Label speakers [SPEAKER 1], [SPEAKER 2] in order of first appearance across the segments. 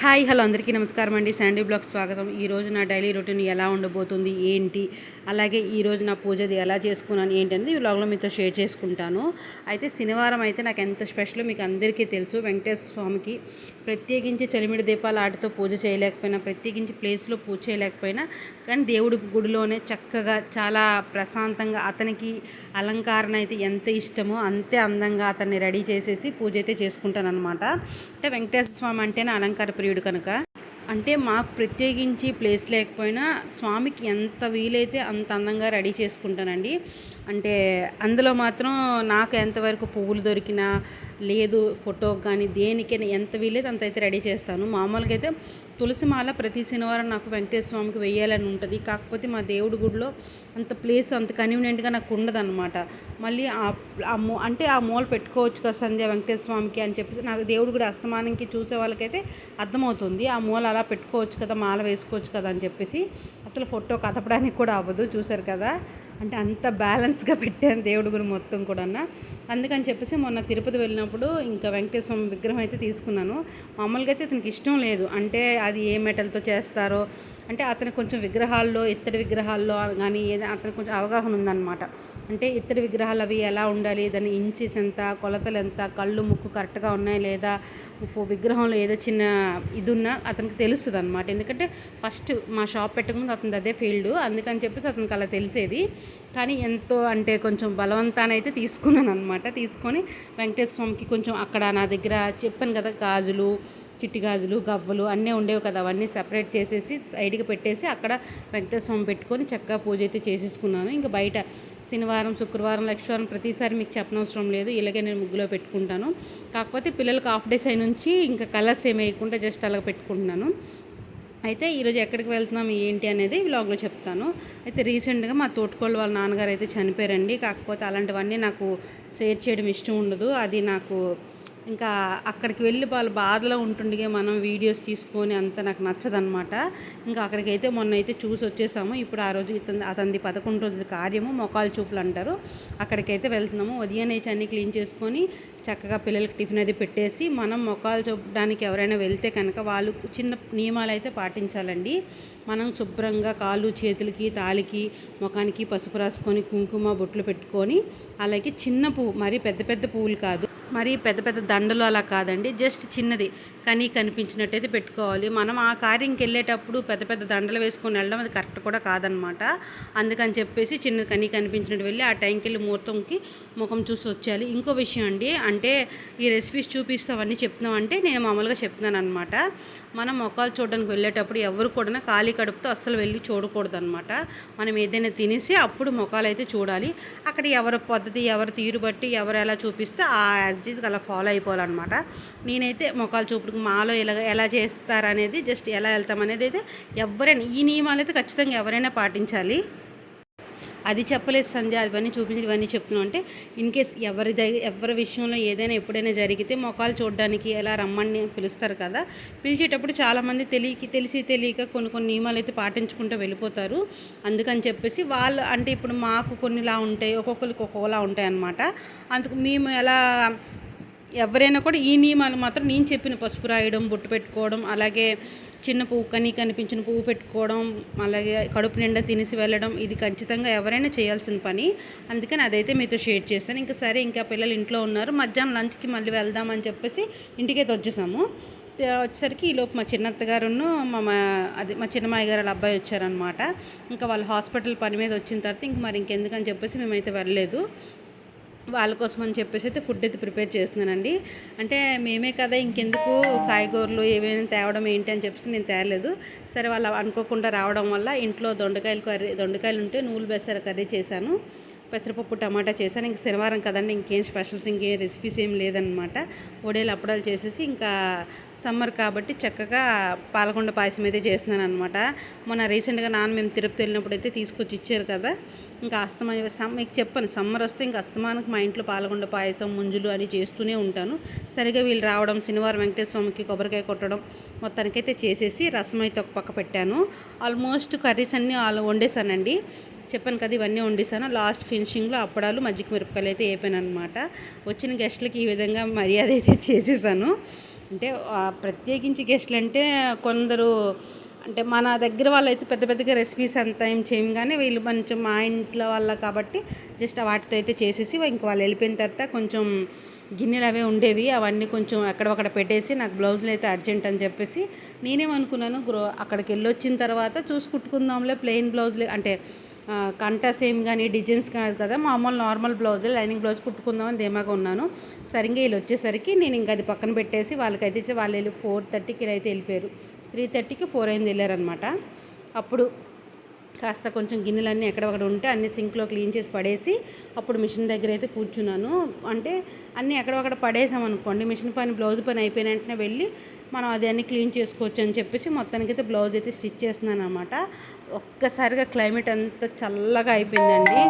[SPEAKER 1] Hi hello అందరికీ నమస్కారం అండి. శాండీ బ్లాగ్ స్వాగతం. ఈరోజు నా డైలీ రొటీన్ ఎలా ఉండబోతుంది ఏంటి అలాగే ఈరోజు నా పూజది ఎలా చేసుకున్నాను ఏంటి అనేది ఈ బ్లాగ్లో మీతో షేర్ చేసుకుంటాను. అయితే శనివారం అయితే నాకు ఎంత స్పెషల్ మీకు అందరికీ తెలుసు. వెంకటేశ్వర స్వామికి ప్రత్యేకించి చలిమిడి దీపాలు ఆటతో పూజ చేయలేకపోయినా ప్రత్యేకించి ప్లేస్లో పూజ చేయలేకపోయినా కానీ దేవుడి గుడిలోనే చక్కగా చాలా ప్రశాంతంగా అతనికి అలంకారణ అయితే ఎంత ఇష్టమో అంతే అందంగా అతన్ని రెడీ చేసేసి పూజ అయితే చేసుకుంటానమాట అంటే వెంకటేశ్వర స్వామి అంటేనే అలంకార ప్రియుడు కనుక. అంటే మాకు ప్రత్యేకించి ప్లేస్ లేకపోయినా స్వామికి ఎంత వీలైతే అంత అందంగా రెడీ చేసుకుంటానండి. అంటే అందులో మాత్రం నాకు ఎంతవరకు పువ్వులు దొరికినా లేదు ఫోటో కానీ దేనికైనా ఎంత వీలైతే అంత అయితే రెడీ చేస్తాను. మామూలుగా అయితే తులసి మాల ప్రతి శనివారం నాకు వెంకటేశ్వర స్వామికి వెయ్యాలని ఉంటుంది. కాకపోతే మా దేవుడి గుడిలో అంత ప్లేస్ అంత కన్వీనియంట్గా నాకు ఉండదు అనమాట మళ్ళీ ఆ మూ అంటే ఆ మూల పెట్టుకోవచ్చు కదా సంధ్య వెంకటేశ్వర స్వామికి అని చెప్పేసి నాకు దేవుడు కూడా అస్తమానంకి చూసే వాళ్ళకైతే అర్థమవుతుంది. ఆ మూల అలా పెట్టుకోవచ్చు కదా మాల వేసుకోవచ్చు కదా అని చెప్పేసి. అసలు ఫోటో కదపడానికి కూడా అవ్వదు చూసారు కదా. అంటే అంత బ్యాలెన్స్గా పెట్టాను దేవుడి గుడి మొత్తం కూడా అందుకని చెప్పేసి మొన్న తిరుపతి వెళ్ళినప్పుడు ఇంకా వెంకటేశ్వర విగ్రహం అయితే తీసుకున్నాను. మామూలుగా అయితే అతనికి ఇష్టం లేదు. అంటే అది ఏ మెటల్తో చేస్తారో అంటే అతను కొంచెం విగ్రహాల్లో ఇత్తడి విగ్రహాల్లో కానీ ఏదైనా అతనికి కొంచెం అవగాహన ఉందన్నమాట. అంటే ఇత్తడి విగ్రహాలు అవి ఎలా ఉండాలి? దాని ఇంచెస్ ఎంత కొలతలు ఎంత కళ్ళు ముక్కు కరెక్ట్గా ఉన్నాయి లేదా? విగ్రహంలో ఏదో చిన్న ఇది ఉన్నా అతనికి తెలుస్తుంది అనమాట ఎందుకంటే ఫస్ట్ మా షాప్ పెట్టకముందు అతనికి అదే ఫీల్డ్. అందుకని చెప్పేసి అతనికి అలా తెలిసేది. కానీ ఎంతో అంటే కొంచెం బలవంతానైతే తీసుకున్నాను అనమాట తీసుకొని వెంకటేశ్వర స్వామికి కొంచెం అక్కడ నా దగ్గర చెప్పాను కదా గాజులు చిట్టి గాజులు గవ్వలు అన్నీ ఉండేవి కదా. అవన్నీ సెపరేట్ చేసేసి సైడ్కి పెట్టేసి అక్కడ వెంకటేశ్వర స్వామి పెట్టుకొని చక్కగా పూజ అయితే చేసేసుకున్నాను. ఇంకా బయట శనివారం శుక్రవారం లక్షవారం ప్రతిసారి మీకు చెప్పనవసరం లేదు. ఇలాగే నేను ముగ్గులో పెట్టుకుంటాను. కాకపోతే పిల్లలకు హాఫ్ డేస్ అయి నుంచి ఇంకా కలర్స్ ఏమి వేయకుండా జస్ట్ అలా పెట్టుకుంటున్నాను. అయితే ఈరోజు ఎక్కడికి వెళ్తున్నాం ఏంటి అనేది వ్లాగ్లో చెప్తాను. అయితే రీసెంట్గా మా తోటకోళ్ళు వాళ్ళ నాన్నగారు అయితే చనిపోయారండి. కాకపోతే అలాంటివన్నీ నాకు షేర్ చేయడం ఇష్టం ఉండదు. అది నాకు ఇంకా అక్కడికి వెళ్ళి వాళ్ళ బాధలో ఉంటుండగా మనం వీడియోస్ తీసుకొని అంత నాకు నచ్చదనమాట ఇంకా అక్కడికైతే మొన్న అయితే చూసి వచ్చేసాము. ఇప్పుడు ఆ రోజు ఇతని అతనిది పదకొండు రోజుల కార్యము మొకాలు చూపులు అంటారు. అక్కడికైతే వెళ్తున్నాము. ఉదయం అయితే అన్ని క్లీన్ చేసుకొని చక్కగా పిల్లలకి టిఫిన్ అది పెట్టేసి మనం మొఖాలు చూపడానికి ఎవరైనా వెళ్తే కనుక వాళ్ళు చిన్న నియమాలు అయితే పాటించాలండి. మనం శుభ్రంగా కాళ్ళు చేతులకి తాలికి ముఖానికి పసుపు రాసుకొని కుంకుమ బొట్లు పెట్టుకొని అలాగే చిన్న పువ్వు మరి పెద్ద పెద్ద పువ్వులు కాదు. మరి పెద్ద పెద్ద దండలు అలా కాదండి జస్ట్ చిన్నది. కానీ కనిపించినట్టయితే పెట్టుకోవాలి. మనం ఆ కార్యంకి వెళ్ళేటప్పుడు పెద్ద పెద్ద దండలు వేసుకొని వెళ్ళడం అది కరెక్ట్ కూడా కాదనమాట అందుకని చెప్పేసి చిన్న కనీ కనిపించినట్టు వెళ్ళి ఆ టైంకి వెళ్ళి ముహూర్తంకి ముఖం చూసి వచ్చేయాలి. ఇంకో విషయం అండి అంటే ఈ రెసిపీస్ చూపిస్తూ అవన్నీ చెప్తున్నాం అంటే నేను మామూలుగా చెప్తున్నాను అనమాట మనం మొక్కలు చూడడానికి వెళ్ళేటప్పుడు ఎవరు కూడా ఖాళీ కడుపుతో అస్సలు వెళ్ళి చూడకూడదు అనమాట మనం ఏదైనా తినేసి అప్పుడు మొక్కలు అయితే చూడాలి. అక్కడ ఎవరి పద్ధతి ఎవరి తీరు బట్టి ఎవరు ఎలా చూపిస్తే ఆ యాజ్ అలా ఫాలో అయిపోవాలన్నమాట. నేనైతే మొక్కలు చూపుడు మాలో ఎలా ఎలా చేస్తారనేది జస్ట్ ఎలా వెళ్తామనేది అయితే ఎవరైనా ఈ నియమాలు అయితే ఖచ్చితంగా ఎవరైనా పాటించాలి. అది చెప్పలేదు సంధ్య అవన్నీ చూపించి ఇవన్నీ చెప్తున్నాం అంటే ఇన్ కేస్ ఎవరి దగ్గర ఎవరి విషయంలో ఏదైనా ఎప్పుడైనా జరిగితే మొఖాలు చూడడానికి ఎలా రమ్మని పిలుస్తారు కదా పిలిచేటప్పుడు చాలామంది తెలియకి తెలిసి తెలియక కొన్ని కొన్ని నియమాలు అయితే పాటించుకుంటూ వెళ్ళిపోతారు. అందుకని చెప్పేసి వాళ్ళు అంటే ఇప్పుడు మాకు కొన్నిలా ఉంటాయి ఒక్కొక్కరికి ఒక్కొక్కలా ఉంటాయి అన్నమాట అందుకు మేము ఎలా ఎవరైనా కూడా ఈ నియమాలు మాత్రం నేను చెప్పిన పసుపు రాయడం బొట్టు పెట్టుకోవడం అలాగే చిన్న పువ్వు కనీ కనిపించిన పువ్వు పెట్టుకోవడం అలాగే కడుపు నిండా తినేసి వెళ్ళడం ఇది ఖచ్చితంగా ఎవరైనా చేయాల్సిన పని. అందుకని అదైతే మీతో షేర్ చేస్తాను ఇంకా సరే ఇంకా పిల్లలు ఇంట్లో ఉన్నారు. మధ్యాహ్నం లంచ్కి మళ్ళీ వెళ్దామని చెప్పేసి ఇంటికైతే వచ్చేసాము. వచ్చేసరికి ఈలోపు మా చిన్నత్తగారును మా అది మా చిన్నమాయ గారు వాళ్ళ అబ్బాయి వచ్చారనమాట ఇంకా వాళ్ళు హాస్పిటల్ పని మీద వచ్చిన తర్వాత ఇంక మరి ఇంకెందుకని చెప్పేసి మేమైతే వెళ్ళలేదు. వాళ్ళ కోసం అని చెప్పేసి అయితే ఫుడ్ అయితే ప్రిపేర్ చేస్తున్నానండి. అంటే మేమే కదా ఇంకెందుకు కాయగూరలు ఏమైనా తేవడం ఏంటి అని చెప్పేసి నేను తేలేదు. సరే వాళ్ళు అనుకోకుండా రావడం వల్ల ఇంట్లో దొండకాయలు కర్రీ దొండకాయలు ఉంటే నూలు బెసర కర్రీ చేశాను. పెసరపప్పు టమాటా చేశాను. ఇంక శనివారం కదండి ఇంకేం స్పెషల్స్ ఇంకేం రెసిపీస్ ఏం లేదనమాట ఒడేలు అప్పడాలు చేసేసి ఇంకా సమ్మర్ కాబట్టి చక్కగా పాలకొండ పాయసం అయితే చేస్తున్నాను అనమాట మొన్న రీసెంట్గా నాన్న మేము తిరుపతి వెళ్ళినప్పుడు అయితే తీసుకొచ్చి ఇచ్చారు కదా. ఇంకా అస్తమానం మీకు చెప్పాను సమ్మర్ వస్తే ఇంకా అస్తమానికి మా ఇంట్లో పాలకొండ పాయసం ముంజులు అని చేస్తూనే ఉంటాను. సరిగా వీళ్ళు రావడం శనివారం వెంకటేశ్వర స్వామికి కొబ్బరికాయ కొట్టడం మొత్తానికైతే చేసేసి రసం అయితే ఒక పక్క పెట్టాను. ఆల్మోస్ట్ కర్రీస్ అన్నీ వాళ్ళు వండేసానండి. చెప్పాను కదా ఇవన్నీ వండిస్తాను లాస్ట్ ఫినిషింగ్లో అప్పడాలు మజ్జిగ మిరపకాయలు అయితే వేపాను అనమాట వచ్చిన గెస్ట్లకి ఈ విధంగా మర్యాద అయితే చేసేసాను. అంటే ప్రత్యేకించి గెస్ట్లు అంటే కొందరు అంటే మన దగ్గర వాళ్ళైతే పెద్ద పెద్దగా రెసిపీస్ అంతా ఏం చేయం కానీ వీళ్ళు కొంచెం మా ఇంట్లో వాళ్ళ కాబట్టి జస్ట్ వాటితో అయితే చేసేసి ఇంక వాళ్ళు వెళ్ళిపోయిన తర్వాత కొంచెం గిన్నెలు అవే ఉండేవి. అవన్నీ కొంచెం అక్కడొక్కడ పెట్టేసి నాకు బ్లౌజులు అయితే అర్జెంట్ అని చెప్పేసి నేనేమనుకున్నాను గ్రో అక్కడికి వెళ్ళొచ్చిన తర్వాత చూసి కుట్టుకుందాంలే ప్లెయిన్ బ్లౌజులు అంటే కంట సేమ్ కానీ డిజైన్స్ కాదు కదా మామూలు నార్మల్ బ్లౌజ్ లైనింగ్ బ్లౌజ్ కుట్టుకుందామని ధీమాగా ఉన్నాను. సరిగ్గా వీళ్ళు వచ్చేసరికి నేను ఇంకా అది పక్కన పెట్టేసి వాళ్ళకైతే ఇచ్చి వాళ్ళు వెళ్ళి ఫోర్ థర్టీకి అయితే వెళ్ళిపోయారు. త్రీ థర్టీకి ఫోర్ అయింది వెళ్ళారనమాట అప్పుడు కాస్త కొంచెం గిన్నెలన్నీ ఎక్కడొక్కడ ఉంటే అన్ని సింక్లో క్లీన్ చేసి పడేసి అప్పుడు మిషన్ దగ్గర అయితే కూర్చున్నాను. అంటే అన్నీ ఎక్కడొక్కడ పడేసామనుకోండి మిషన్ పని బ్లౌజ్ పని అయిపోయిన వెంటనే వెళ్ళి మనం అది అన్ని క్లీన్ చేసుకోవచ్చు అని చెప్పేసి మొత్తానికి అయితే బ్లౌజ్ అయితే స్టిచ్ చేస్తున్నాను అనమాట ఒక్కసారిగా క్లైమేట్ అంతా చల్లగా అయిపోయిందండి.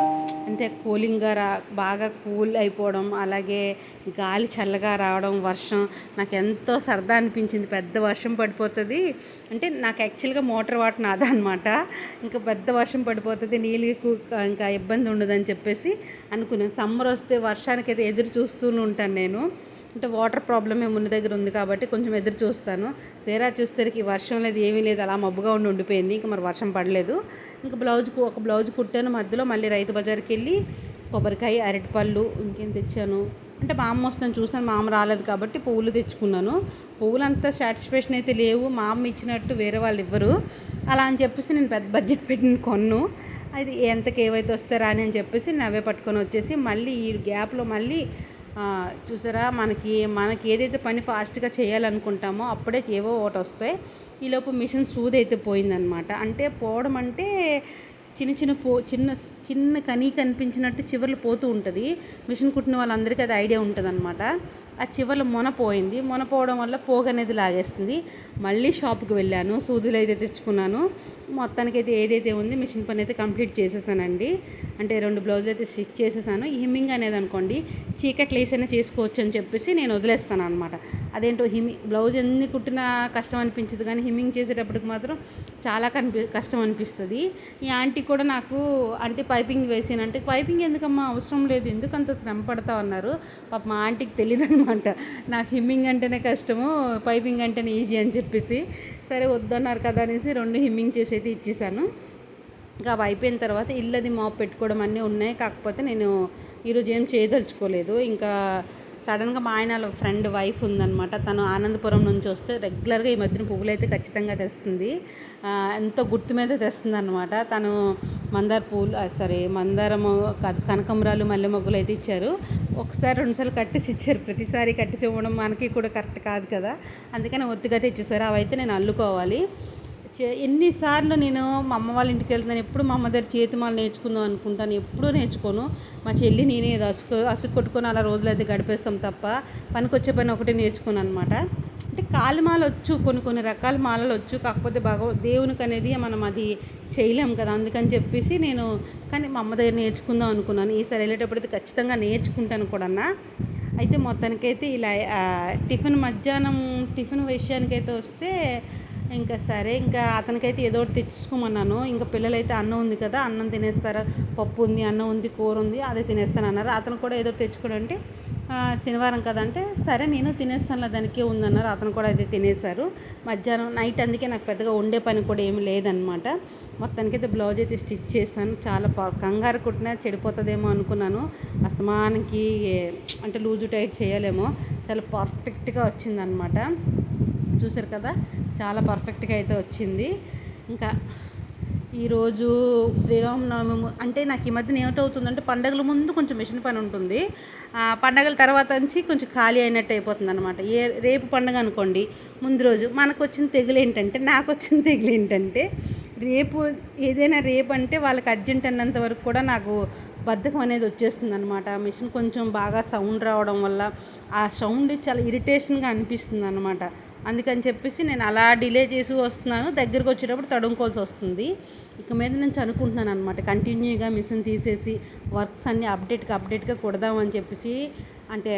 [SPEAKER 1] అంటే కూలింగ్గా రా బాగా కూల్ అయిపోవడం అలాగే గాలి చల్లగా రావడం వర్షం నాకు ఎంతో సరదా అనిపించింది. పెద్ద వర్షం పడిపోతుంది. అంటే నాకు యాక్చువల్గా మోటార్ వాటర్ నాదా అనమాట ఇంకా పెద్ద వర్షం పడిపోతుంది నీళ్ళకి ఇంకా ఇబ్బంది ఉండదని చెప్పేసి అనుకున్నాను. సమ్మర్ వస్తే వర్షానికి అయితే ఎదురు చూస్తూనే ఉంటాను నేను. అంటే వాటర్ ప్రాబ్లమ్ ఉన్న దగ్గర ఉంది కాబట్టి కొంచెం ఎదురు చూస్తాను. తీరా చూసేసరికి వర్షం లేదు ఏమీ లేదు అలా మబ్బుగా ఉండి ఉండిపోయింది. ఇంకా మరి వర్షం పడలేదు. ఇంకా బ్లౌజ్ కు- ఒక బ్లౌజ్ కుట్టాను మధ్యలో మళ్ళీ రైతు బజార్కి వెళ్ళి కొబ్బరికాయ అరటిపళ్ళు ఇంకేం తెచ్చాను. అంటే మా అమ్మ వస్తాను చూసాను మా అమ్మ రాలేదు కాబట్టి పువ్వులు తెచ్చుకున్నాను. పువ్వులు అంతా సాటిస్ఫాక్షన్ అయితే లేవు మా అమ్మ ఇచ్చినట్టు వేరే వాళ్ళు ఇవ్వరు. అలా అని చెప్పేసి నేను పెద్ద బడ్జెట్ పెట్టిన కొన్ను. అది ఎంతకి ఏవైతే వస్తారా అని అని చెప్పేసి నవ్వే పట్టుకొని వచ్చేసి మళ్ళీ ఈ గ్యాప్లో మళ్ళీ చూసారా? మనకి మనకి ఏదైతే పని ఫాస్ట్గా చేయాలనుకుంటామో అప్పుడే ఏవో ఒకటి వస్తాయి. ఈలోపు మిషన్ సూది అయితే పోయిందనమాట అంటే పోవడం అంటే చిన్న చిన్న పో చిన్న చిన్న కనీ కనిపించినట్టు చివర్లు పోతూ ఉంటుంది. మిషన్ కుట్టిన వాళ్ళందరికీ అది ఐడియా ఉంటుంది అనమాట ఆ చివర్లో మొన పోయింది. మొన పోవడం వల్ల పోగు అనేది లాగేస్తుంది. మళ్ళీ షాప్కి వెళ్ళాను. సూదులు అయితే తెచ్చుకున్నాను. మొత్తానికి అయితే ఏదైతే ఉంది మిషన్ పని అయితే కంప్లీట్ చేసేసానండి. అంటే రెండు బ్లౌజులు అయితే స్టిచ్ చేసేసాను. ఈ హిమ్మింగ్ అనేది అనుకోండి చీకట్లు వేసైనా చేసుకోవచ్చు అని చెప్పేసి నేను వదిలేస్తాను అనమాట అదేంటో హిమి బ్లౌజ్ ఎన్ని కుట్టినా కష్టం అనిపించదు కానీ హిమ్మింగ్ చేసేటప్పటికి మాత్రం చాలా కనిపి కష్టం అనిపిస్తుంది. ఈ ఆంటీ కూడా నాకు అంటే పైపింగ్ వేసాను అంటే పైపింగ్ ఎందుకమ్మా? అవసరం లేదు. ఎందుకు అంత శ్రమ పడతావు? అన్నారు. పాప మా ఆంటీకి తెలియదు అనమాట. నాకు హిమ్మింగ్ అంటేనే కష్టము పైపింగ్ అంటేనే ఈజీ అని చెప్పేసి సరే వద్దన్నారు కదా అనేసి రెండు హిమ్మింగ్ చేసి అయితే ఇచ్చేసాను. ఇంకా అవి అయిపోయిన తర్వాత ఇల్లది మాప్ పెట్టుకోవడం అన్నీ ఉన్నాయి. కాకపోతే నేను ఈరోజు ఏం చేయదలుచుకోలేదు. ఇంకా సడన్గా మా ఆయన ఫ్రెండ్ వైఫ్ ఉందనమాట తను ఆనందపురం నుంచి వస్తే రెగ్యులర్గా ఈ మధ్యన పువ్వులు అయితే ఖచ్చితంగా తెస్తుంది. ఎంతో గుర్తు మీద తెస్తుంది అనమాట తను మందార పూలు సారీ మందారము కనకమరాలు మల్లె మొగ్గులు అయితే ఇచ్చారు. ఒకసారి రెండుసార్లు కట్టేసి ఇచ్చారు. ప్రతిసారి కట్టేసి ఇవ్వడం మనకి కూడా కరెక్ట్ కాదు కదా. అందుకని ఒత్తిగా తెచ్చేసారు. అవైతే నేను అల్లుకోవాలి. ఎన్నిసార్లు నేను మా అమ్మ వాళ్ళ ఇంటికి వెళ్తున్నాను ఎప్పుడు మా అమ్మ దగ్గర చేతిమాలు నేర్చుకుందాం అనుకుంటాను ఎప్పుడూ నేర్చుకోను. మా చెల్లి నేనే ఏదో అసుకు అసుకు కొట్టుకొని అలా రోజులు అయితే గడిపేస్తాం తప్ప పనికొచ్చే పని ఒకటి నేర్చుకోను అనమాట అంటే కాలిమాల వచ్చు కొన్ని కొన్ని రకాల మాలలు వచ్చు కాకపోతే భగవ దేవునికి అనేది మనం అది చేయలేం కదా అందుకని చెప్పేసి నేను కానీ మా అమ్మ దగ్గర నేర్చుకుందాం అనుకున్నాను. ఈసారి వెళ్ళేటప్పుడు ఖచ్చితంగా నేర్చుకుంటాను కూడా అయితే మొత్తానికైతే ఇలా టిఫిన్ మధ్యాహ్నం టిఫిన్ విషయానికైతే వస్తే ఇంకా సరే ఇంకా అతనికైతే ఏదో ఒకటి తెచ్చుకోమన్నాను. ఇంకా పిల్లలైతే అన్నం ఉంది కదా అన్నం తినేస్తారు? పప్పు ఉంది అన్నం ఉంది కూర ఉంది అదే తినేస్తాను అన్నారు అతను కూడా ఏదో ఒకటి తెచ్చుకోడు అంటే శనివారం కదంటే సరే నేను తినేస్తాను దానికే ఉందన్నారు. అతను కూడా అయితే తినేశారు. మధ్యాహ్నం నైట్ అందుకే నాకు పెద్దగా ఉండే పని కూడా ఏమి లేదనమాట మొత్తానికైతే బ్లౌజ్ అయితే స్టిచ్ చేశాను. చాలా కంగారు కుట్టినా చెడిపోతుందేమో అనుకున్నాను. అస్తమానికి అంటే లూజు టైట్ చేయలేమో. చాలా పర్ఫెక్ట్గా వచ్చిందనమాట చూసారు కదా? చాలా పర్ఫెక్ట్గా అయితే వచ్చింది. ఇంకా ఈరోజు శ్రీరామనవమి అంటే నాకు ఈ మధ్యన ఏమిటవుతుందంటే పండగల ముందు కొంచెం మిషన్ పని ఉంటుంది. ఆ, పండగల తర్వాత నుంచి కొంచెం ఖాళీ అయినట్టు అయిపోతుంది అనమాట ఏ రేపు పండగ అనుకోండి ముందు రోజు మనకు వచ్చిన తెగులు ఏంటంటే నాకు వచ్చిన తెగులు ఏంటంటే రేపు ఏదైనా రేపు అంటే వాళ్ళకి అర్జెంట్ అన్నంత వరకు కూడా నాకు బద్ధకం అనేది వచ్చేస్తుంది అనమాట మిషన్ కొంచెం బాగా సౌండ్ రావడం వల్ల ఆ సౌండ్ చాలా ఇరిటేషన్గా అనిపిస్తుంది అనమాట అందుకని చెప్పేసి నేను అలా డిలే చేసి వస్తున్నాను. దగ్గరకు వచ్చేటప్పుడు తడుముకోవాల్సి వస్తుంది. ఇక మీద నుంచి అనుకుంటున్నాను అనమాట కంటిన్యూగా మిషన్ తీసేసి వర్క్స్ అన్నీ అప్డేట్గా అప్డేట్గా కొడదామని చెప్పేసి అంటే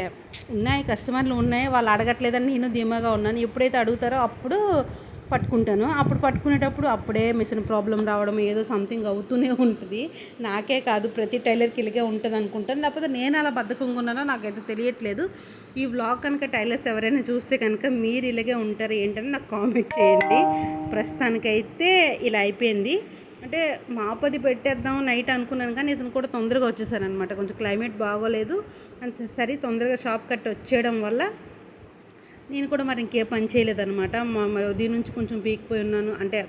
[SPEAKER 1] ఉన్నాయి కస్టమర్లు ఉన్నాయి వాళ్ళు అడగట్లేదని నేను ధీమాగా ఉన్నాను. ఎప్పుడైతే అడుగుతారో అప్పుడు పట్టుకుంటాను. అప్పుడు పట్టుకునేటప్పుడు అప్పుడే మిషన్ ప్రాబ్లం రావడం ఏదో సంథింగ్ అవుతూనే ఉంటుంది. నాకే కాదు ప్రతి టైలర్కి ఇలాగే ఉంటుంది అనుకుంటాను. లేకపోతే నేను అలా బద్ధకంగా ఉన్నానో నాకైతే తెలియట్లేదు. ఈ వ్లాగ్ కనుక టైలర్స్ ఎవరైనా చూస్తే కనుక మీరు ఇలాగే ఉంటారు ఏంటని నాకు కామెంట్ చేయండి. ప్రస్తుతానికైతే ఇలా అయిపోయింది. అంటే మాపది పెట్టేద్దాం నైట్ అనుకున్నాను కానీ ఇతను కూడా తొందరగా వచ్చేసారనమాట కొంచెం క్లైమేట్ బాగోలేదు. అంత సరే తొందరగా షాప్ కట్ వచ్చేయడం వల్ల నేను కూడా మరి ఇంకే పని చేయలేదన్నమాట. మా- మరి దీని నుంచి కొంచెం పీకిపోయి ఉన్నాను. అంటే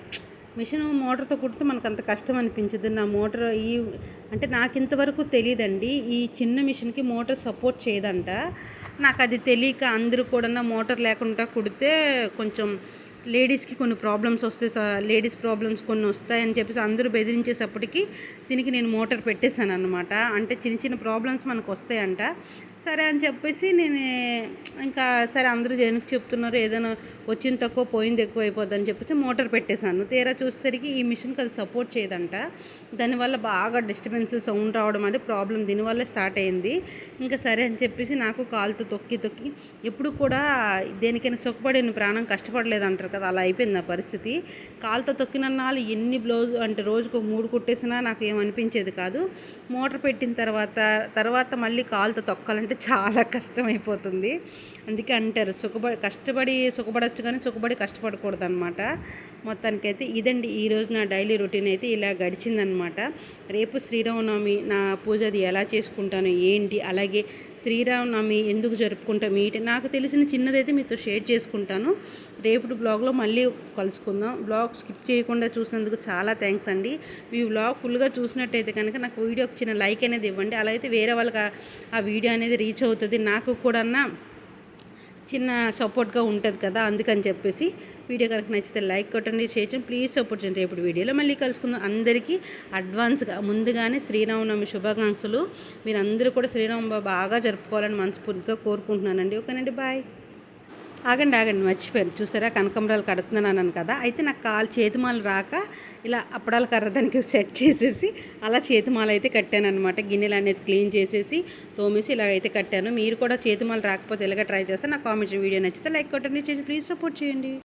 [SPEAKER 1] మిషన్ మోటార్తో కుడితే మనకు అంత కష్టం అనిపించదు. నా మోటార్ ఈ అంటే నాకు ఇంతవరకు తెలియదండి. ఈ చిన్న మిషన్కి మోటార్ సపోర్ట్ చేయదంట. నాకు అది తెలియక అందరూ కూడా మోటార్ లేకుండా కుడితే కొంచెం లేడీస్కి కొన్ని ప్రాబ్లమ్స్ వస్తాయి స- లేడీస్ ప్రాబ్లమ్స్ కొన్ని వస్తాయని చెప్పేసి అందరూ బెదిరించేసప్పటికి దీనికి నేను మోటార్ పెట్టేశాను అనమాట అంటే చిన్న చిన్న ప్రాబ్లమ్స్ మనకు వస్తాయంట. సరే అని చెప్పేసి నేను ఇంకా సరే అందరూ దేనికి చెప్తున్నారు? ఏదైనా వచ్చిన తక్కువ పోయింది ఎక్కువ అయిపోద్ది అని చెప్పేసి మోటార్ పెట్టేశాను. తీరా చూసేసరికి ఈ మిషన్కి అది సపోర్ట్ చేయదంట. దానివల్ల బాగా డిస్టర్బెన్స్ సౌండ్ రావడం అనేది ప్రాబ్లం దీనివల్ల స్టార్ట్ అయింది. ఇంకా సరే అని చెప్పేసి నాకు కాలుతో తొక్కి తొక్కి ఎప్పుడు కూడా దేనికైనా సుఖపడి ప్రాణం కష్టపడలేదంటారు అంటారు కదా అలా అయిపోయింది నా పరిస్థితి. కాలుతో తొక్కిన నాళ్ళు ఎన్ని బ్లౌజ్ అంటే రోజుకు ఒక మూడు కుట్టేసినా నాకు ఏమనిపించేది కాదు. మోటార్ పెట్టిన తర్వాత తర్వాత మళ్ళీ కాలుతో తొక్కాలంటే చాలా కష్టం అయిపోతుంది అందుకే అంటారు సుఖపడి కష్టపడి సుఖపడవచ్చు కానీ సుఖపడి కష్టపడకూడదు అనమాట మొత్తానికైతే ఇదండి ఈరోజు నా డైలీ రొటీన్ అయితే ఇలా గడిచిందనమాట రేపు శ్రీరామనవమి నా పూజ అది ఎలా చేసుకుంటాను ఏంటి అలాగే శ్రీరామనవమి ఎందుకు జరుపుకుంటాం ఏంటి నాకు తెలిసిన చిన్నదైతే మీతో షేర్ చేసుకుంటాను. రేపటి బ్లాగ్లో మళ్ళీ కలుసుకుందాం. బ్లాగ్ స్కిప్ చేయకుండా చూసినందుకు చాలా థ్యాంక్స్ అండి. మీ బ్లాగ్ ఫుల్గా చూసినట్టయితే కనుక నాకు వీడియోకి చిన్న లైక్ అనేది ఇవ్వండి. అలా అయితే వేరే వాళ్ళకి ఆ- వీడియో అనేది రీచ్ అవుతుంది. నాకు కూడా చిన్న సపోర్ట్గా ఉంటుంది కదా అందుకని చెప్పేసి వీడియో కనుక నచ్చితే లైక్ కొట్టండి షేర్ ప్లీజ్ సపోర్ట్ చేయండి. రేపు వీడియోలో మళ్ళీ కలుసుకుందాం. అందరికీ అడ్వాన్స్గా ముందుగానే శ్రీరామనవమి శుభాకాంక్షలు. మీరు అందరూ కూడా శ్రీరామ బాగా జరుపుకోవాలని మనస్ఫూర్తిగా కోరుకుంటున్నానండి. ఓకేనండి బాయ్. ఆగండి ఆగండి మర్చిపోయాను. చూసారా? కనకంబరాలు కడుతున్నాను అన్నాను కదా. అయితే నాకు కాలు చేతిమాలు రాక ఇలా అప్పడాల కర్ర దానికి సెట్ చేసేసి అలా చేతిమాల అయితే కట్టాను అనమాట గిన్నెలు అనేది క్లీన్ చేసేసి తోమేసి ఇలా అయితే కట్టాను. మీరు కూడా చేతిమాలు రాకపోతే ఇలాగ ట్రై చేస్తే నాకు కామెంట్ వీడియో నచ్చితే లైక్ కొట్టండి చేసి ప్లీజ్ సపోర్ట్ చేయండి.